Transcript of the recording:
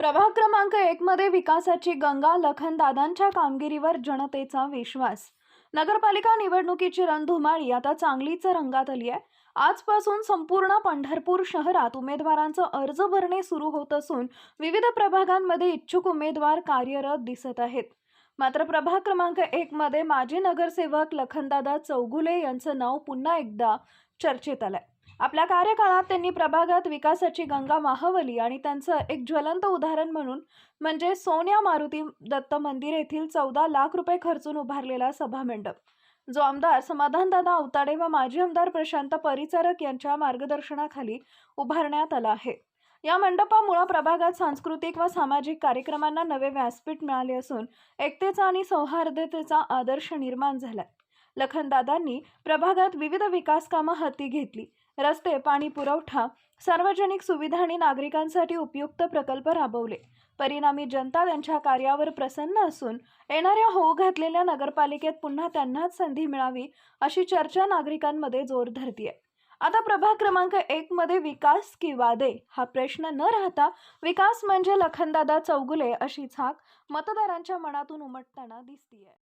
प्रभाग क्रमांक एकमध्ये विकासाची गंगा लखनदादांच्या कामगिरीवर जनतेचा विश्वास. नगरपालिका निवडणुकीची रणधुमाळी आता चांगलीच रंगात आली आहे. आजपासून संपूर्ण पंढरपूर शहरात उमेदवारांचं अर्ज भरणे सुरू होत असून विविध प्रभागांमध्ये इच्छुक उमेदवार कार्यरत दिसत आहेत. मात्र प्रभाग क्रमांक एकमध्ये माजी नगरसेवक लखनदादा चौगुले यांचं नाव पुन्हा एकदा चर्चेत आलंय. आपल्या कार्यकाळात त्यांनी प्रभागात विकासाची गंगा वाहवली आणि त्यांचं एक ज्वलंत उदाहरण म्हणून म्हणजे सोन्या मारुती दत्त मंदिर येथील चौदा लाख रुपये खर्चून उभारलेला सभामंडप. जो आमदार समाधानदादा अवताडे व माजी आमदार प्रशांत परिचारक यांच्या मार्गदर्शनाखाली उभारण्यात आला आहे. या मंडपामुळं प्रभागात सांस्कृतिक व सामाजिक कार्यक्रमांना नवे व्यासपीठ मिळाले असून एकतेचा आणि सौहार्दतेचा आदर्श निर्माण झाला लखनदादांनी प्रभागात विविध विकास कामं हाती घेतली. रस्ते पाणी पुरवठा सार्वजनिक सुविधा आणि नागरिकांसाठी उपयुक्त प्रकल्प राबवले. परिणामी जनता त्यांच्या कार्यावर प्रसन्न असून येणाऱ्या होऊ घातलेल्या नगरपालिकेत पुन्हा त्यांनाच संधी मिळावी अशी चर्चा नागरिकांमध्ये जोर धरतीये. आता प्रभाग क्रमांक एक मध्ये विकास की वादे हा प्रश्न न राहता विकास म्हणजे लखनदादा चौगुले अशी झाक मतदारांच्या मनातून उमटताना दिसतीये.